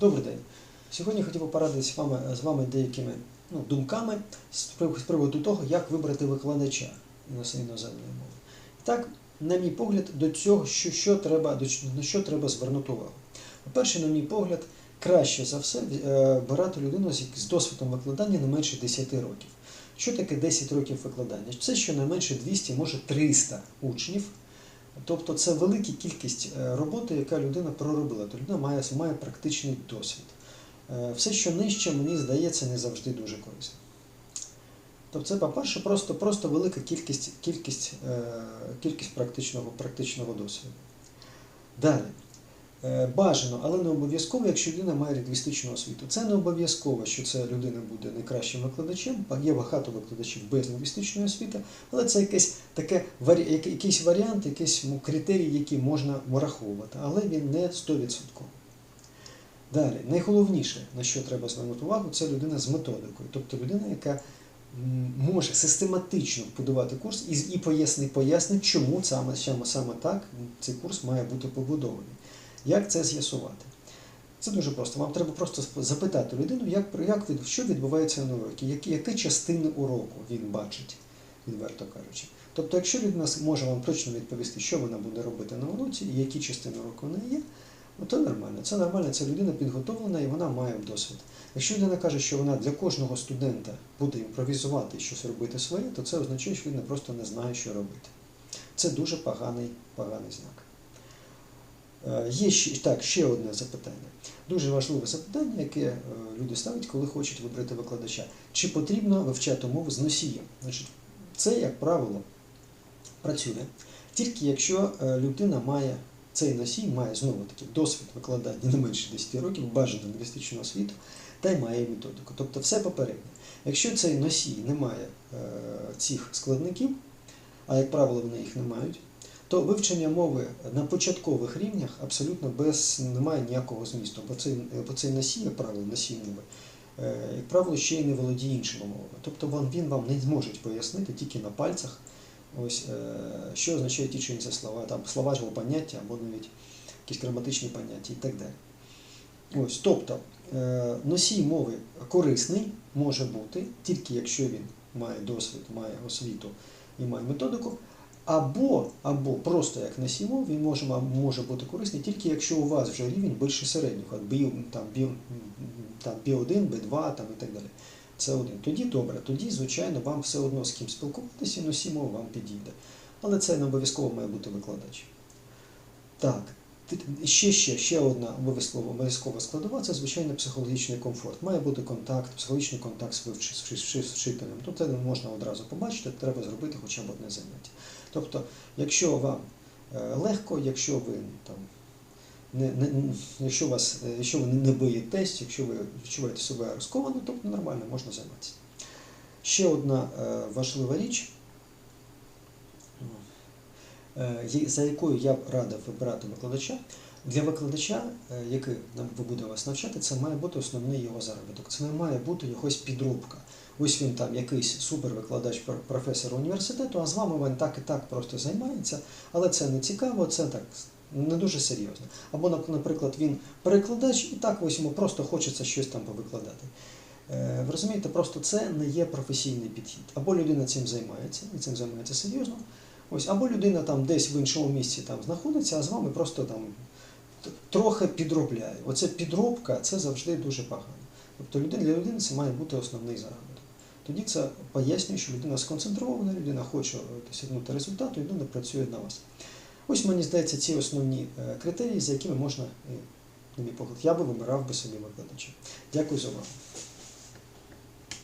Добрий день. Сьогодні хотів би порадитися вами, з вами деякими ну, думками з приводу того, як вибрати викладача інос- іноземної мови. І так, на мій погляд, до цього, що, що треба, до на що треба звернути увагу. По-перше, на мій погляд, краще за все е, брати людину з досвідом викладання не менше 10 років. Що таке 10 років викладання? Це щонайменше 200, може 300 учнів. Тобто це велика кількість е, роботи, яка людина проробила. то людина має, має практичний досвід. Е, Все, що нижче, мені здається, не завжди дуже корисно. Тобто це, по-перше, просто, просто велика кількість, кількість, е, кількість практичного, практичного досвіду. Далі. Е, Бажано, але не обов'язково, якщо людина має лінгвістичну освіту. Це не обов'язково, що ця людина буде найкращим викладачем. Є багато викладачів без лінгвістичної освіти, але це якесь таке якийсь варіант, якийсь ну, критерій, який можна враховувати, але він не 100%. Далі, найголовніше, на що треба звернути увагу, це людина з методикою. Тобто людина, яка може систематично будувати курс і, і пояснить, пояснить, чому саме, саме так цей курс має бути побудований. Як це з'ясувати? Це дуже просто. Вам треба просто запитати людину, як, як що відбувається на уроці, які, які частини уроку він бачить, відверто кажучи. Тобто, якщо людина може вам точно відповісти, що вона буде робити на уроці і які частини уроку в неї є, ну то нормально. Це нормально, це людина підготовлена і вона має досвід. Якщо людина каже, що вона для кожного студента буде імпровізувати і щось робити своє, то це означає, що людина просто не знає, що робити. Це дуже поганий, поганий знак. Е, Є ще, так, ще одне запитання. Дуже важливе запитання, яке е, люди ставлять, коли хочуть вибрати викладача. Чи потрібно вивчати мову з носієм? Значить, це, як правило, працює тільки якщо е, людина має цей носій, має знову таки досвід викладання не менше 10 років, бажану лінгвістичну освіту, та й має методику. Тобто все попереднє. Якщо цей носій не має цих складників, а як правило вони їх не мають, то вивчення мови на початкових рівнях абсолютно без немає ніякого змісту, бо цей, бо цей носій, як правило, носій мови, е, як правило, ще й не володіє іншими мовами. Тобто він, вам не зможе пояснити тільки на пальцях, ось, е, що означають ті чи інші слова, там слова ж поняття або навіть якісь граматичні поняття і так далі. Ось, тобто, е, носій мови корисний може бути тільки якщо він має досвід, має освіту і має методику, або, або просто як носій мов, він може, може бути корисний тільки якщо у вас вже рівень більше середнього, B, там, B, там, B1, B2 там, і так далі. Це один. Тоді добре, тоді, звичайно, вам все одно з ким спілкуватися, і носій вам підійде. Але це не обов'язково має бути викладач. Так, ще, ще, ще одна обов'язкова складова це звичайно психологічний комфорт. Має бути контакт, психологічний контакт з вчителем. Це не можна одразу побачити, треба зробити хоча б одне заняття. Тобто, якщо вам е, легко, якщо ви там. Не, не, якщо, вас, е, якщо ви не боїтесь, якщо ви відчуваєте себе розковано, то нормально можна займатися. Ще одна е, важлива річ, за якою я б радив вибирати викладача. Для викладача, е, який буде вас навчати, це має бути основний його заробіток. Це не має бути якась підробка. Ось він там якийсь супервикладач, професор університету, а з вами він так і так просто займається, але це не цікаво, це так не дуже серйозно. Або, наприклад, він перекладач, і так ось йому просто хочеться щось там повикладати. Е, Ви розумієте, просто це не є професійний підхід. Або людина цим займається, і цим займається серйозно, ось, або людина там десь в іншому місці там знаходиться, а з вами просто там трохи підробляє. Оце підробка це завжди дуже погано. Тобто людина, для людини це має бути основний заробіток. Тоді це пояснює, що людина сконцентрована, людина хоче е, досягнути результату, людина працює на вас. Ось мені здається, ці основні е, критерії, за якими можна, е, на мій погляд, я би вибирав би собі викладача. Дякую за увагу.